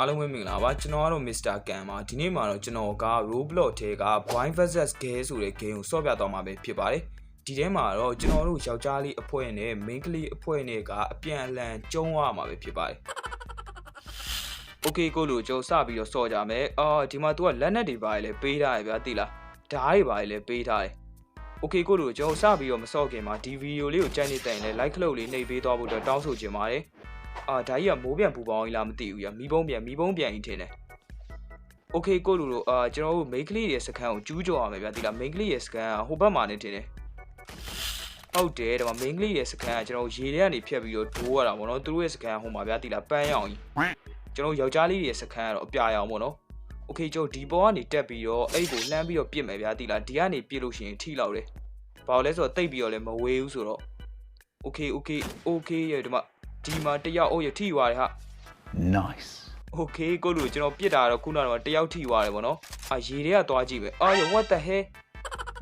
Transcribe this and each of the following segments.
အားလုံးပဲမင်္ဂလာပါကျွန်တော်ကတော့ Mr. Gan ပါဒီနေ့မှာတော့ကျွန်တော်က Roblox ထဲက Blind vs Gay ဆိုတဲ့ game ကိုဆော့ပြသွားမှာပဲဖြစ်ပါတယ်ဒီထဲမှာတော့ကျွန်တော်တို့ယောက်ျားလေးအဖွဲ့နဲ့ main ကလေးအဖွဲ့နဲ့ကအပြန်အလှန်ကျုံးရမှာပဲဖြစ်ပါတယ် Okay ကိုလူကျွန်တော်စပြီးတော့ဆော့ကြမယ်အာဒီမှာ तू ကလက်နက်တွေပါလေပေးထားရဗျာသိလားဓာတ်တွေပါလေပေးထားတယ် Okay ကိုလူကျွန်တော်စပြီးတော့မဆော့ခင်မှာဒီဗီဒီယိုလေးကိုကြိုက်နေတိုင်လဲ like လုပ်လေးနှိပ်ပေးသွားဖို့အတွက်တောင်းဆိုချင်ပါတယ် အာဒါကြီးကမိုးပြန်ပူပေါင်းကြီးလားမသိဘူးရမီးပုံးပြန်မီးပုံးပြန်ကြီးထင်တယ်โอเคကိုလူတို့အာကျွန်တော်တို့ main ကလေးရဲ့စကန်ကိုကျူးကျော်ရမယ်ဗျာဒီလား main ကလေးရဲ့စကန်ကဟိုဘက်မှာနေထင်တယ်ဟုတ်တယ်ဒါမှ main ကလေးရဲ့စကန်ကကျွန်တော်ရေထဲကနေဖြတ်ပြီးတော့ဒိုးရတာပေါ့နော်သူတို့ရဲ့စကန်ကဟိုမှာဗျာဒီလားပန်းရောင်ကြီးကျွန်တော်ယောက်ျားလေးရဲ့စကန်ကတော့အပြာရောင်ပေါ့နော်โอเคကျွန်တော်ဒီပေါ်ကနေတက်ပြီးတော့အဲ့ကိုလှမ်းပြီးတော့ပြစ်မယ်ဗျာဒီလားဒီကနေပြစ်လို့ရှိရင်ထိလောက်တယ်ဘာလို့လဲဆိုတော့တိတ်ပြီးတော့လည်းမဝေးဘူးဆိုတော့โอเคโอเคโอเคရဒီမှာ ဒီမှာတယောက်အိုးရထိသွားတယ်ဟာ nice okay ကိုလူကျွန်တော်ပြစ်တာတော့ခုနကတော့တယောက်ထိသွားတယ်ဗောနော်အာရေတွေကသွားကြည့်ပဲအာရ what the hell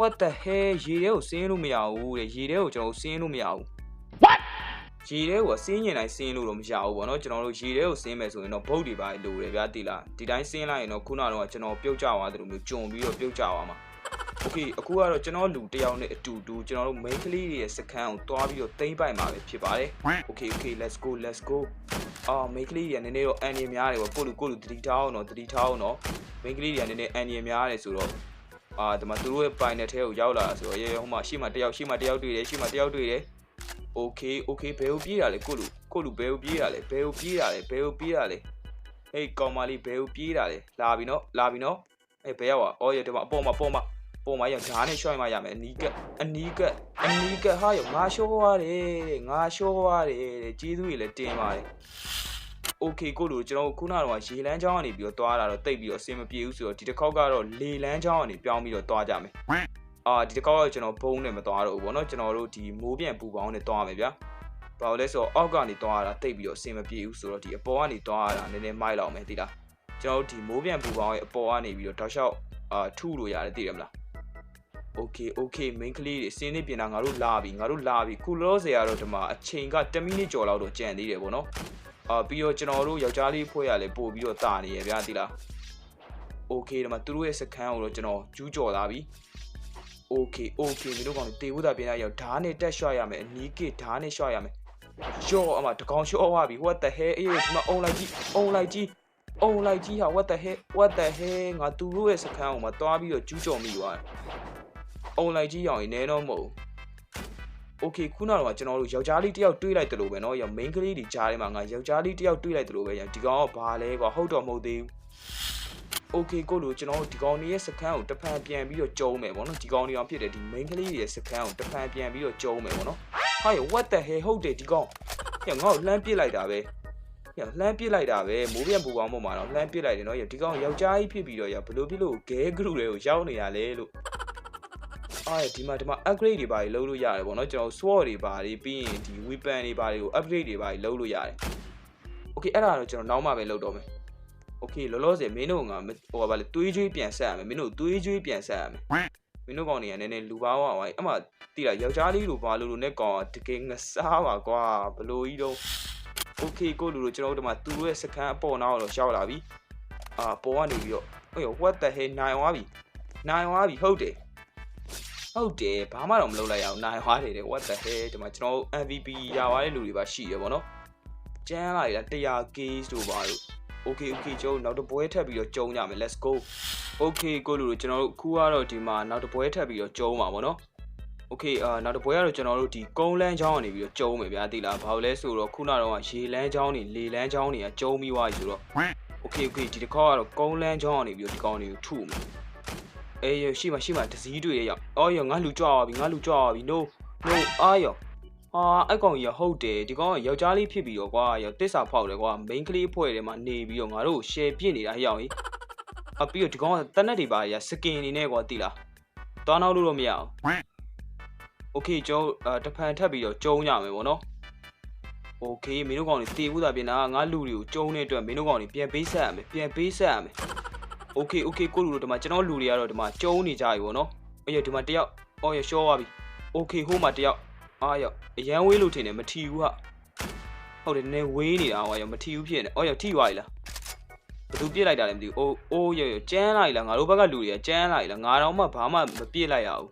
what the hell ရေတွေကိုစင်းလို့မရဘူးတဲ့ရေတွေကိုကျွန်တော်စင်းလို့မရဘူး what ရေတွေကိုစင်းညင်တိုင်းစင်းလို့တော့မရဘူးဗောနော်ကျွန်တော်တို့ရေတွေကိုစင်းမယ်ဆိုရင်တော့ဘုတ်တွေပါလိုတယ်ဗျာတိလားဒီတိုင်းစင်းလိုက်ရင်တော့ခုနကတော့ကျွန်တော်ပြုတ်ကြသွားတယ်လို့မျိုးဂျုံပြီးတော့ပြုတ်ကြသွားမှာ Okay အခုကတော့ကျွန်တော်လူတယောက်နဲ့အတူတူကျွန်တော်တို့ main ကလေးတွေရဲ့စခန်းကိုတွားပြီးတော့သိမ့်ပိုင်မှာပဲဖြစ်ပါတယ်။ Okay okay let's go let's go အော် main ကလေးတွေကနည်းနည်းတော့အန်ရည်များတယ်ပေါ့ကိုလူကိုလူတတိထားအောင်တော့တတိထားအောင်တော့ main ကလေးတွေကနည်းနည်းအန်ရည်များတယ်ဆိုတော့အာဒီမှာသူတို့ရဲ့ပိုင်နယ်ထဲကိုရောက်လာတာဆိုတော့ရေဟိုမှာရှေ့မှာတယောက်ရှေ့မှာတယောက်တွေ့တယ်ရှေ့မှာတယောက်တွေ့တယ် Okay okay ဘယ်ကိုပြေးတာလဲကိုလူကိုလူဘယ်ကိုပြေးတာလဲဘယ်ကိုပြေးတာလဲဘယ်ကိုပြေးတာလဲဟေးကောင်မလေးဘယ်ကိုပြေးတာလဲလာပြီနော်လာပြီနော်အေးဘယ်ရောက်อ่ะအော်ရေဒီမှာအပေါ်မှာအပေါ်မှာ ပုံမရောဓာတ်နဲ့ရှော့ရင်မရမယ်အနီးကအနီးကအနီးကဟာရောငါရှော့ရတယ်တဲ့ငါရှော့ရတယ်တဲ့ကျေးဇူးကြီးလည်းတင်ပါတယ် okay ကိုလို့ကျွန်တော်ခုနကတော့ရေလန်းချောင်းကနေပြီးတော့သွားတာတော့တိတ်ပြီးတော့အဆင်မပြေဘူးဆိုတော့ဒီတစ်ခေါက်ကတော့လေလန်းချောင်းကနေပြောင်းပြီးတော့သွားကြမယ်အာဒီတစ်ခေါက်ကတော့ကျွန်တော်ဘုံနဲ့မသွားတော့ဘူးဗောနော်ကျွန်တော်တို့ဒီမိုးပြန်ပူပေါင်းနဲ့သွားမယ်ဗျာဘာလို့လဲဆိုတော့အောက်ကနေသွားရတာတိတ်ပြီးတော့အဆင်မပြေဘူးဆိုတော့ဒီအပေါ်ကနေသွားရတာနည်းနည်းမိုက်လောက်မယ်သိလားကျွန်တော်တို့ဒီမိုးပြန်ပူပေါင်းရဲ့အပေါ်ကနေပြီးတော့တောက်လျှောက်အာထုလို့ရတယ်သိတယ်မလား Okay okay main ကလေးတွေစင်းနေပြင်တာငါတို့လာပြီငါတို့လာပြီခုလောဆယ်ကတော့ဒီမှာအချိန်က10မိနစ်ကျော်လောက်တော့ကြံသေးတယ်ဗောနော် အာပြီးတော့ကျွန်တော်တို့ယောက်ျားလေးဖွဲ့ရလဲပို့ပြီးတော့တာနေရဗျာတိလားโอเคဒီမှာသူတို့ရဲ့စခန်းကိုတော့ကျွန်တော်ကျူးကျော်လာပြီโอเคโอเคမင်းတို့ကောင်တေဝုဒ္ဓပြင်ရရောက်ဓာတ်နဲ့တက်ရှော့ရမယ်အနီးကဓာတ်နဲ့ရှော့ရမယ်ရှော့အမတကောင်ရှော့သွားပြီ what the hell အေးဒီမှာအုံလိုက်ကြီးအုံလိုက်ကြီးအုံလိုက်ကြီးဟာ what the hell what the hell ငါသူတို့ရဲ့စခန်းကိုမသွားပြီးတော့ကျူးကျော်မိသွားတယ် အုံလိုက်ကြီးရောင်ရင်နဲတော့မဟုတ်ဘူး โอเคခုနကတော့ကျွန်တော်တို့ယောက်ျားလေးတယောက်တွေးလိုက်တယ်လို့ပဲเนาะရော main ကလေးတွေကြားထဲမှာငါယောက်ျားလေးတယောက်တွေးလိုက်တယ်လို့ပဲရဒီကောင်ကဘာလဲကွာဟုတ်တော့မဟုတ်သေးဘူးโอเคကိုလူကျွန်တော်တို့ဒီကောင်တွေရဲ့စခန်းကိုတဖန်ပြန်ပြီးတော့ကျုံးမယ်ဗောနော်ဒီကောင်တွေအောင်ဖြစ်တယ်ဒီ main ကလေးတွေရဲ့စခန်းကိုတဖန်ပြန်ပြီးတော့ကျုံးမယ်ဗောနော်ဟာရ what the hell ဟုတ်တယ်ဒီကောင်ဟဲ့ငါ့ကိုလှမ်းပစ်လိုက်တာပဲဟဲ့လှမ်းပစ်လိုက်တာပဲမိုးပြန်ပူပေါင်းပေါ်မှာတော့လှမ်းပစ်လိုက်တယ်เนาะဒီကောင်ယောက်ျားကြီးဖြစ်ပြီးတော့ရဘလို့ဖြစ်လို့ဂဲဂရုတွေကိုရောက်နေရလဲလို့ အားရဒီမှာဒီမှာ upgrade တွေပါတွေလုပ်လို့ရတယ်ပေါ့နော်ကျွန်တော် sword တွေပါတွေပြီးရင်ဒီ weapon တွေပါတွေကို upgrade တွေပါတွေလုပ်လို့ရတယ် okay အဲ့ဒါတော့ကျွန်တော်နောက်မှပဲလုပ်တော့မယ် okay လောလောဆယ်မင်းတို့ကဟိုပါလေသွေးကြွေးပြန်ဆက်ရမယ်မင်းတို့သွေးကြွေးပြန်ဆက်ရမယ်မင်းတို့ကောင်တွေကနည်းနည်းလူပါဝါဝိုင်းအမှတိလာယောက်ျားလေးလိုပါလို့လို့နဲ့ကောင်ကတကယ်ငစားပါကွာဘလို့ကြီးတော့ okay ကိုလူတို့ကျွန်တော်တို့ဒီမှာသူတို့ရဲ့စကန်အပေါ်နောက်တော့ရှောက်လာပြီအာပေါ်ကနေပြီးတော့ဟို what the hell နိုင်သွားပြီနိုင်သွားပြီဟုတ်တယ် ဟုတ်တယ်ဘာမှတော့မလုပ်လိုက်ရအောင်နိုင်သွားတယ်တဲ့ what the hell ဒီမှာကျွန်တော်တို့ MVP ရသွားတဲ့လူတွေပါရှိရပေါ့နော်ကျန်းလာရတာ100 case တို့ပါလို့ okay okay ကျွန်တော်နောက်တစ်ပွဲထပ်ပြီးတော့ကျုံကြမယ် let's go okay ကိုလူတို့ကျွန်တော်တို့ခုကတော့ဒီမှာနောက်တစ်ပွဲထပ်ပြီးတော့ကျုံပါပေါ့နော် okay အာနောက်တစ်ပွဲကတော့ကျွန်တော်တို့ဒီကုန်းလန်းချောင်းကနေပြီးတော့ကျုံမယ်ဗျာသိလားဘာလို့လဲဆိုတော့ခုနကတော့ရေလန်းချောင်းနေလေလန်းချောင်းတွေကကျုံပြီးသွားပြီဆိုတော့ okay okay ဒီတစ်ခေါက်ကတော့ကုန်းလန်းချောင်းကနေပြီးတော့ဒီကောင်တွေကိုထုမယ် အေးရရှိမှရှိမှတစည်းတွေ့ရရောက်အော်ရငါလူကြွားသွားပြီငါလူကြွားသွားပြီ no no အာရဟာအဲ့ကောင်ကြီးဟုတ်တယ်ဒီကောင်ကယောက်ျားလေးဖြစ်ပြီးတော့ကွာရောတစ္ဆာဖောက်တယ်ကွာ main ကလေးဖွဲ့ထဲမှာနေပြီးတော့ငါတို့ share ပြစ်နေတာဟဲ့ရောက်ကြီးအပြီးတော့ဒီကောင်ကတနက်တွေပါရစကင်နေနဲ့ကွာတိလားတွားနောက်လို့တော့မရအောင် okay ကျောင်းတဖန်ထပ်ပြီးတော့ကျုံးရမယ်ဗောနော် okay မင်းတို့ကောင်တွေတေဘူးတာပြင်တာငါလူတွေကိုကျုံးတဲ့အတွက်မင်းတို့ကောင်တွေပြန်ပေးဆက်ရမယ်ပြန်ပေးဆက်ရမယ် โอเคโอเคကိုလူတို့ဒီမှာကျွန်တော်လူတွေကတော့ဒီမှာကျုံနေကြပြီဗောနော်အေးဒီမှာတယောက်အော်ရရှော့သွားပြီโอเคဟိုမှာတယောက်အားရောက်အရန်ဝေးလို့ထင်တယ်မထီဘူးဟာဟုတ်တယ်နည်းဝေးနေတာဟောရမထီဘူးဖြစ်နေအော်ရထိသွားပြီလား ဘသူပြစ်လိုက်တာလဲမသိဘူးအိုးအိုးရရကျန်းလိုက်လားငါတို့ဘက်ကလူတွေကကျန်းလိုက်လားငါတော့မှဘာမှမပြစ်လိုက်ရဘူး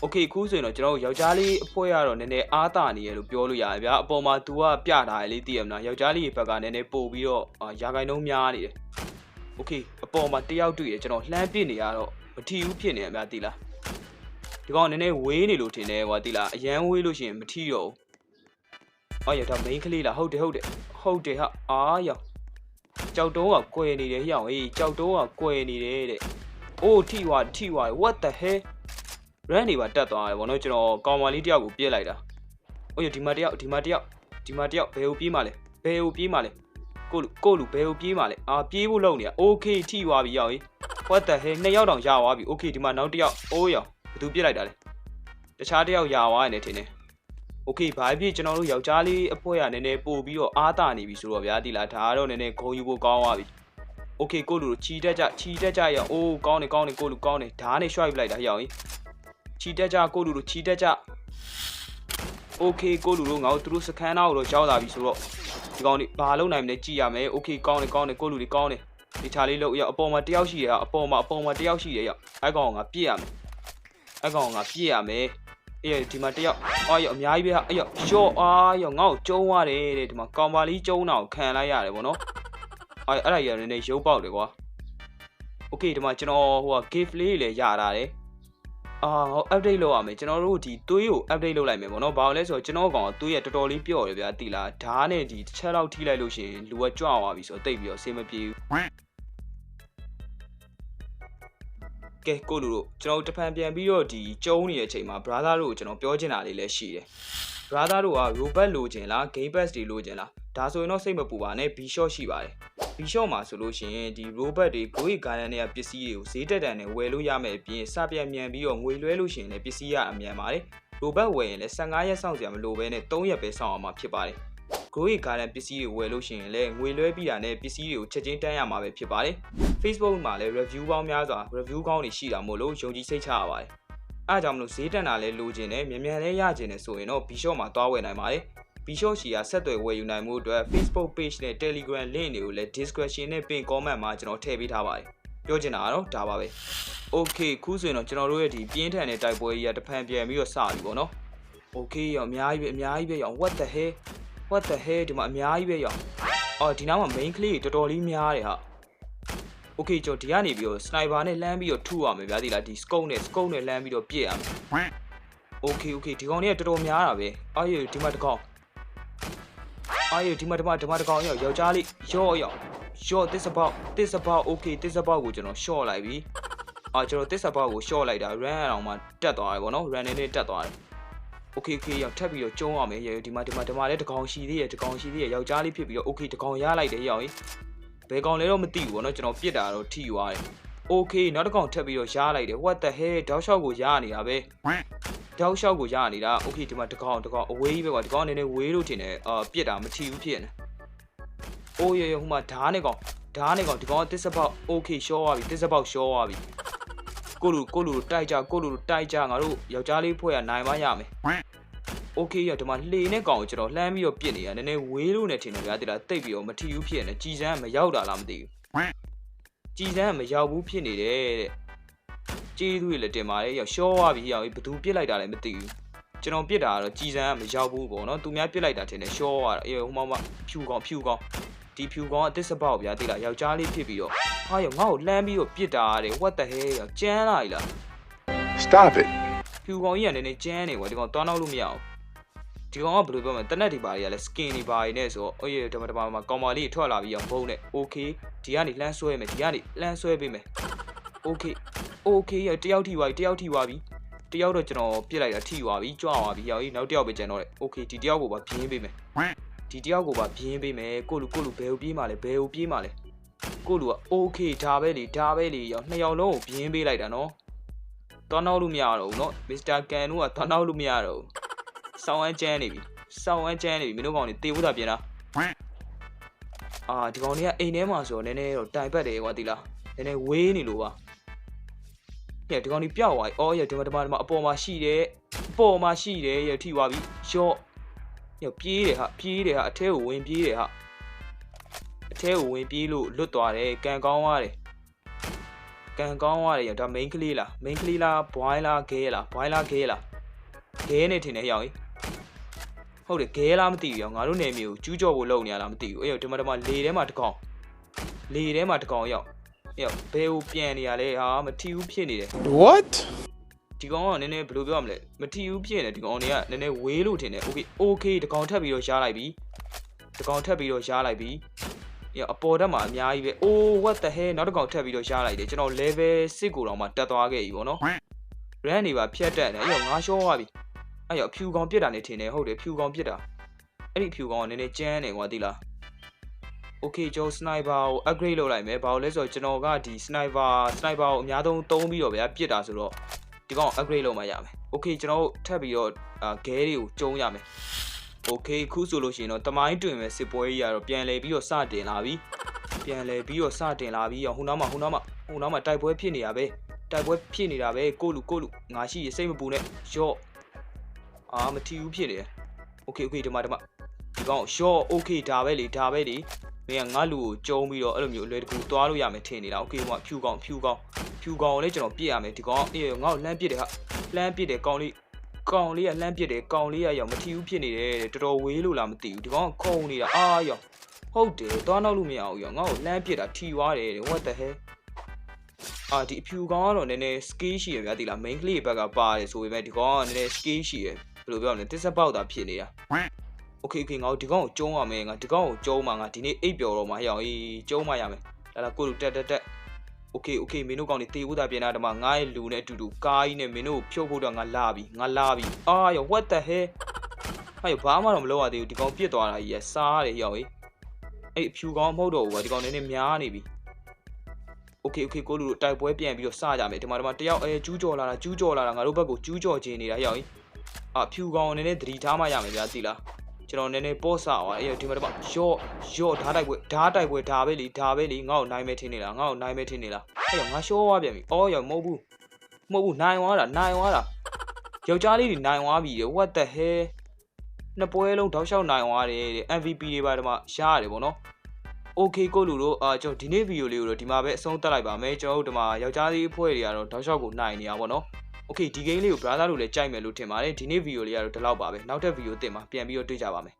โอเคခုဆိုရင်တော့ကျွန်တော်တို့ယောက်ျားလေးအဖွဲကတော့နည်းနည်းအားတာနေရလို့ပြောလို့ရတယ်ဗျာအပေါ်မှာ तू ကပြထားတယ်လေသိရမလားယောက်ျားလေးဘက်ကနည်းနည်းပို့ပြီးတော့အာရာဂိုင်နှုံးများနေတယ် โอเคအပေါ်မှာတယောက်တွေ့ရကျွန်တော်လှမ်းပစ်နေရတော့မထီဘူးဖြစ်နေရဗျာသိလားဒီကောင်နည်းနည်းဝေးနေလို့ထင်တယ်ကွာသိလားအရန်ဝေးလို့ရှိရင်မထီတော့ဘူးအော်ရဒါ main ကလေးလားဟုတ်တယ်ဟုတ်တယ်ဟုတ်တယ်ဟာအားရောကြောက်တုံးကကွယ်နေတယ်ဟိအောင်ဟေးကြောက်တုံးကကွယ်နေတယ်တဲ့အိုးထိွာထိွာ what the hell run နေပါတက်သွားတယ်ဗောနော်ကျွန်တော်ကောင်မလေးတယောက်ကိုပြစ်လိုက်တာ။အိုးဒီမှာတယောက်ဒီမှာတယောက်ဒီမှာတယောက်ဘယ်ကိုပြေးမှလဲဘယ်ကိုပြေးမှလဲ ကိုလူကိုလူဘယ်ကိုပြေးမှလဲအာပြေးဖို့လုပ်နေတာ။ Okay ထိသွားပြီရောက်ကြီး။ What the hell နှစ်ယောက်တောင်ရသွားပြီ။ Okay ဒီမှာနောက်တယောက်အိုးရောဘသူပြစ်လိုက်တာလဲ။တခြားတယောက်ရသွားတယ်ထင်တယ်။ Okay ဘာဖြစ်ကျွန်တော်တို့ယောက်ျားလေးအဖွဲရနည်းနည်းပို့ပြီးတော့အားတာနေပြီဆိုတော့ဗျာဒီလားဒါကတော့နည်းနည်းဂုံယူဖို့ကောင်းသွားပြီ။ Okay ကိုလူတို့ချီတက်ကြချီတက်ကြရအောင်အိုးကောင်းနေကောင်းနေကိုလူကောင်းနေဓာတ်နဲ့ swipe လိုက်တာရောက်ကြီးချီတက်ကြကိုလူတို့ချီတက်ကြ Okay ကိုလူတို့ငါတို့သူတို့စခန်းသားကိုတော့ရောက်လာပြီဆိုတော့ဒီကောင်လေးဘာလုပ်နိုင်မလဲကြည့်ရမယ် Okay ကောင်းနေကောင်းနေကိုလူတွေကောင်းနေဒီချာလေးလို့ရအပေါ်မှာတယောက်ရှိရအပေါ်မှာအပေါ်မှာတယောက်ရှိရရအဲ့ကောင်ကငါပြည့်ရမယ်အဲ့ကောင်ကငါပြည့်ရမယ်အေးဒီမှာတယောက်အော်ရအများကြီးပဲဟာအေးရော့အားရောငါ့ကိုကျုံးသွားတယ်တဲ့ဒီမှာကောင်ပါလေးကျုံးတာကိုခံလိုက်ရတယ်ဗောနော်အဲ့အဲ့ဒါကြီးကနည်းနည်းရုပ်ပေါက်တယ်ကွာ Okay ဒီမှာကျွန်တော်ဟိုက gift လေးတွေလည်းရတာတယ် အာဟော update လုပ်ရမယ်ကျွန်တော်တို့ဒီသွေးကို update လုပ်လိုက်မယ်ပေါ့နော်ဘာလို့လဲဆိုတော့ကျွန်တော်ကောင်သွေးရတော်တော်လေးပျော့တယ်ဗျာတိလားဓာတ်နဲ့ဒီတစ်ချက်လောက်ထိလိုက်လို့ရှိရင်လူကကြွသွားပြီဆိုတော့တိတ်ပြီးတော့အဆင်မပြေဘူးကဲကိုလူတို့ကျွန်တော်တို့တဖန်ပြန်ပြီးတော့ဒီကျုံးနေတဲ့အချိန်မှာ brother တို့ကိုကျွန်တော်ပြောချင်တာလေးလည်းရှိတယ် brother တို့က robot လိုချင်လား game pass တွေလိုချင်လားဒါဆိုရင်တော့စိတ်မပူပါနဲ့ B shot ရှိပါတယ် B shot မှာဆိုလို့ရှိရင်ဒီ robot တွေ Go Garden တွေကပစ္စည်းတွေကိုဈေးတက်တန်နဲ့ဝယ်လို့ရမယ်အပြင်စပြန်မြန်ပြီးတော့ငွေလွှဲလို့ရှိရင်လည်းပစ္စည်းရအမြန်ပါတယ် robot ဝယ်ရင်လည်း15ရက်စောင့်စရာမလိုဘဲနဲ့3ရက်ပဲစောင့်အောင်မှာဖြစ်ပါတယ် Go Garden ပစ္စည်းတွေဝယ်လို့ရှိရင်လည်းငွေလွှဲပြီးတာနဲ့ပစ္စည်းတွေကိုချက်ချင်းတန်းရမှာပဲဖြစ်ပါတယ် Facebook မှာလည်း review ပေါင်းများစွာ review ကောင်းတွေရှိတာမို့လို့ယုံကြည်စိတ်ချရပါတယ် အားကြောင့်မလို့ဈေးတက်တာလည်းလိုချင်တယ်မြန်မြန်လည်းရချင်တယ်ဆိုရင်တော့ B shot မှာသွားဝယ်နိုင်ပါတယ် Bishop ရှီကဆက်သွယ်ဝယ်ယူနိုင်မှုအတွက် Facebook page နဲ့ Telegram link တွေကိုလည်း description နဲ့ pin comment မှာကျွန်တော်ထည့်ပေးထားပါတယ်။ပြောချင်တာကတော့ဒါပါပဲ။ Okay ခုဆိုရင်တော့ကျွန်တော်တို့ရဲ့ဒီပြင်းထန်တဲ့တိုက်ပွဲကြီးကတဖန်ပြန်ပြီးတော့စပြီပေါ့နော်။ Okay ရောအများကြီးပဲအများကြီးပဲရော what the hell what the hell ဒီမှာအများကြီးပဲရော။အော်ဒီနောက်မှာ main ကလေးတွေတော်တော်လေးများတယ်ဟာ။ Okay ကျွန်တော်ဒီကနေပြီးတော့ sniper နဲ့လှမ်းပြီးတော့ထုရမယ်ဗျာဒီလားဒီ scope နဲ့ scope နဲ့လှမ်းပြီးတော့ပြစ်ရမယ်။ Okay okay ဒီကောင်တွေကတော်တော်များတာပဲ။အော်ဒီမှာတကောင်အာရဒီမှာဒီမှာဒီမှာတကောင်ရောက်ယောက်ျားလေးရော့ရောက်ရော့ this about this about okay this about ကိုကျွန်တော် short လိုက်ပြီအာကျွန်တော် this about ကို short လိုက်တာ run အောင်မှတက်သွားတယ်ဗောနော် run နေနဲ့တက်သွားတယ် okay okay ရောက်ထပ်ပြီးတော့ကျုံးအောင်မယ်ရေဒီမှာဒီမှာဒီမှာလည်းတကောင်ရှိသေးရဲ့တကောင်ရှိသေးရဲ့ယောက်ျားလေးဖြစ်ပြီးတော့ okay တကောင်ရလိုက်တယ်ရောက်ရင် ဘယ်ကောင်လဲတော့မသိဘူးဗောနော်ကျွန်တော်ပြစ်တာတော့ထိသွားတယ် okay နောက်တစ်ကောင်ထပ်ပြီးတော့ရလိုက်တယ် what the hell တောက်လျှောက်ကိုရနေတာပဲတောက်လျှောက်ကိုရနေတာ okay ဒီမှာတကောင်တကောင်အဝေးကြီးပဲကွာဒီကောင်အနေနဲ့ဝေးလို့ထင်တယ်အာပြစ်တာမထီဘူးဖြစ်နေအိုးရရဟိုမှာဓားနေကောင်ဓားနေကောင်ဒီကောင်တစ်စပေါက် okay ရှော့သွားပြီတစ်စပေါက်ရှော့သွားပြီကိုလူကိုလူတိုက်ကြကိုလူတိုက်ကြငါတို့ယောက်ျားလေးဖွဲ့ရနိုင်မရမယ် okay ရဒီမှာလှေနဲ့ကောင်ကိုကျွန်တော်လှမ်းပြီးတော့ပြစ်နေရနည်းနည်းဝေးလို့နေထင်တယ်ဗျာတိလားတိတ်ပြီးတော့မထီဘူးဖြစ်နေကြည်စမ်းမရောက်တာလားမသိဘူးကြည်စမ်းမရောက်ဘူးဖြစ်နေတယ်တဲ့ကျေးဇူးတွေလည်းတင်ပါတယ်ရောက်ရှော့သွားပြီရောက်ဘသူပြစ်လိုက်တာလည်းမသိဘူးကျွန်တော်ပြစ်တာကတော့ကြည်စမ်းမရောက်ဘူးပေါ့နော်သူများပြစ်လိုက်တာထင်တယ်ရှော့သွားတာအေးဟိုမှာဖြူကောင်ဖြူကောင်ဒီဖြူကောင်အသစ်စပေါက်ဗျာတိလားယောက်ျားလေးဖြစ်ပြီးတော့ဟာရောငါ့ကိုလှမ်းပြီးတော့ပြစ်တာတဲ့ what the hell ရောက်ကျန်းလာ E လား Stop it. ဖြူကောင်ကြီးကနည်းနည်းကျန်းနေကွာဒီကောင်တွားနောက်လို့မရအောင် ဒီကောင်ကဘယ်လိုပြောမလဲတနက်ဒီပါတွေကလည်း skin တွေပါတွေနဲ့ဆိုတော့အေးဓမ္မဓမ္မမှာကောင်မလေးထွက်လာပြီးအောင်ဘုံနဲ့ okay ဒီကနေလှမ်းဆွဲမယ်ဒီကနေလှမ်းဆွဲပေးမယ် okay okay ရတယောက်ထိသွားပြီတယောက်ထိသွားပြီတယောက်တော့ကျွန်တော်ပြစ်လိုက်တာထိသွားပြီကြွသွားပြီရောက်ကြီးနောက်တယောက်ပဲကျန်တော့တယ် okay ဒီတယောက်ကိုပါပြင်းပေးမယ်ဒီတယောက်ကိုပါပြင်းပေးမယ်ကိုလူကိုလူဘယ်ကိုပြေးမှလဲဘယ်ကိုပြေးမှလဲကိုလူက okay ဒါပဲလေဒါပဲလေရောက်နှစ်ယောက်လုံးကိုပြင်းပေးလိုက်တာနော်တွားနောက်လို့မရတော့ဘူးเนาะ Mr. Can တို့ကတွားနောက်လို့မရတော့ဘူး စောင်းဝမ်းကျန်းနေပြီစောင်းဝမ်းကျန်းနေပြီမင်းတို့ကောင်တွေတေဖို့တာပြင်လားအာဒီကောင်တွေကအိမ်ထဲမှာဆိုတော့နည်းနည်းတော့တိုင်ပတ်တယ်ကွာဒီလားနည်းနည်းဝေးနေလို့ပါဟဲ့ဒီကောင်တွေပျောက်သွားပြီအော်ရဒီမှာဒီမှာဒီမှာအပေါ်မှာရှိတယ်အပေါ်မှာရှိတယ်ရထိသွားပြီရော့ရပြေးတယ်ဟာပြေးတယ်ဟာအထဲကိုဝင်ပြေးတယ်ဟာအထထဲကိုဝင်ပြေးလို့လွတ်သွားတယ်ကန်ကောင်းသွားတယ်ကန်ကောင်းသွားတယ်ဒါ main ကလေးလား main ကလေးလား boy လား gay လား boy လား gay လား gay နဲ့ထင်တယ်ရောက်ရင်ဟုတ်တယ် gay လားမသိဘူးရောက်ငါတို့နယ်မြေကိုကျူးကျော်ဖို့လုပ်နေရလားမသိဘူးအဲ့ရောက်ဒီမှာဒီမှာလေထဲမှာတစ်ကောင်လေထဲမှာတစ်ကောင်ရောက်ရောက်ဘယ်ကိုပြန်နေရလဲဟာမထီဘူးဖြစ်နေတယ် What? ဒီကောင်ကနည်းနည်းဘယ်လိုပြောရမလဲမထီဘူးဖြစ်နေတယ်ဒီကောင်တွေကနည်းနည်းဝေးလို့ထင်တယ် okay okay ဒီကောင်ထပ်ပြီးတော့ရှားလိုက်ပြီဒီကောင်ထပ်ပြီးတော့ရှားလိုက်ပြီရအပေါ်တက်မှာအများကြီးပဲ oh what the hell နောက်တစ်ကောင်ထပ်ပြီးတော့ရှားလိုက်တယ်ကျွန်တော် level 6ကိုတော့မှတက်သွားခဲ့ပြီပေါ့နော် run နေပါဖြတ်တက်တယ်အဲ့တော့ငါရှောသွားပြီ အဲ့တော့ဖြူကောင်ပြစ်တာနေထင်တယ်ဟုတ်တယ်ဖြူကောင်ပြစ်တာအဲ့ဒီဖြူကောင်ကနည်းနည်းကျန်းနေကွာသိလား okay ကျွန်တော် sniper ကို upgrade လုပ်လိုက်မယ်ဘာလို့လဲဆိုတော့ကျွန်တော်ကဒီ sniper sniper ကိုအများဆုံးသုံးပြီးတော့ဗျာပြစ်တာဆိုတော့ဒီကောင် upgrade လုပ်မှရမယ် okay ကျွန်တော်တို့ထပ်ပြီးတော့အာဂဲတွေကိုကျုံးရမယ် okay ခုဆိုလို့ရှိရင်တော့တမိုင်းတွင်မဲ့စစ်ပွဲကြီးကတော့ပြန်လဲပြီးတော့စတင်လာပြီပြန်လဲပြီးတော့စတင်လာပြီးတော့ဟိုနောက်မှာဟိုနောက်မှာဟိုနောက်မှာတိုက်ပွဲဖြစ်နေတာပဲတိုက်ပွဲဖြစ်နေတာပဲကိုလူကိုလူငါရှိရစိတ်မပူနဲ့ရော့ အာမထီဘူးဖြစ်နေတယ် okay okay ဒီမှာဒီမှာဒီကောင်ရော့ okay ဒါပဲလေဒါပဲလေမင်းကငါလူကိုကျုံးပြီးတော့အဲ့လိုမျိုးအလွယ်တကူသွားလို့ရမယ်ထင်နေတာ okay ဟိုကဖြူကောင်ဖြူကောင်ဖြူကောင်ကိုလည်းကျွန်တော်ပြစ်ရမယ်ဒီကောင်အေးငါ့ကိုလှမ်းပြစ်တယ်ဟာလှမ်းပြစ်တယ်ကောင်လေးကောင်လေးကလှမ်းပြစ်တယ်ကောင်လေးကရောက်မထီဘူးဖြစ်နေတယ်တဲ့တော်တော်ဝေးလို့လားမသိဘူးဒီကောင်ကခုံနေတာအာရောက်ဟုတ်တယ်သွားနောက်လို့မရဘူးရောက်ငါ့ကိုလှမ်းပြစ်တာထီသွားတယ်တဲ့ what the hell အာဒီအဖြူကောင်ကတော့နည်းနည်း skill ရှိရဗျာဒီလား main ကလေးဘက်ကပါတယ်ဆိုပေမဲ့ဒီကောင်ကနည်းနည်း skill ရှိရ ဘယ်လိုပြောရမလဲတစ်စက်ပေါက်တာဖြစ်နေတာ okay okay ငါတို့ဒီကောင်ကိုကျုံးရမယ်ငါဒီကောင်ကိုကျုံးမှာငါဒီနေ့အိပ်ပျော်တော့မှာဟဲ့အောင်အေးကျုံးမှရမယ်လာလာကိုလူတက်တက်တက် okay okay မင်းတို့ကောင်နေတေဦးတာပြင်တာတမငါ့ရဲ့လူနဲ့အတူတူကားကြီးနဲ့မင်းတို့ကိုဖြုတ်ဖို့တော့ငါလာပြီငါလာပြီအာယော what the hell ဟာယောဘာမှတော့မလုပ်ရသေးဘူးဒီကောင်ပြစ်သွားတာကြီးရစားရတယ်ဟဲ့အောင်အေးအဲ့အဖြူကောင်မဟုတ်တော့ဘူးကွာဒီကောင်နည်းနည်းများနေပြီ okay okay ကိုလူတို့တိုက်ပွဲပြန်ပြီးတော့စကြမယ်ဒီမှာဒီမှာတယောက်အဲကျူးကြော်လာတာကျူးကြော်လာတာငါတို့ဘက်ကိုကျူးကြော်ခြင်းနေတာဟဲ့အောင်အေး အာဖြူကောင်နည်းနည်းသတိထားမှရမယ်ဗျာသိလားကျွန်တော်နည်းနည်းပေါ့ဆအောင်အဲ့ဒီမှာဒီမှာရော့ရော့ဓာတ်တိုက်ပွဲဓာတ်တိုက်ပွဲဓာပဲလीဓာပဲလीငါ့ကိုနိုင်မဲထင်းနေလားငါ့ကိုနိုင်မဲထင်းနေလားအဲ့ရောငါရှောသွားပြန်ပြီအော်ရောမဟုတ်ဘူးမဟုတ်ဘူးနိုင်သွားတာနိုင်သွားတာယောက်ျားလေးတွေနိုင်သွားပြီတဲ့ what the hell နှစ်ပွဲလုံးတောက်လျှောက်နိုင်သွားတယ်တဲ့ MVP တွေပါဒီမှာရှားရတယ်ဗောနော် okay ကိုလူတို့အာကျွန်တော်ဒီနေ့ဗီဒီယိုလေးကိုတော့ဒီမှာပဲအဆုံးသတ်လိုက်ပါမယ်ကျွန်တော်တို့ဒီမှာယောက်ျားလေးအဖွဲ့တွေကတော့တောက်လျှောက်ကိုနိုင်နေတာဗောနော် okay ဒီ game လေးကို brother တို့လည်းကြိုက်မယ်လို့ထင်ပါတယ်ဒီနေ့ဗီဒီယိုလေးကတော့ဒီလောက်ပါပဲနောက်ထပ်ဗီဒီယိုတင်မှာပြန်ပြီးတော့တွေ့ကြပါမယ်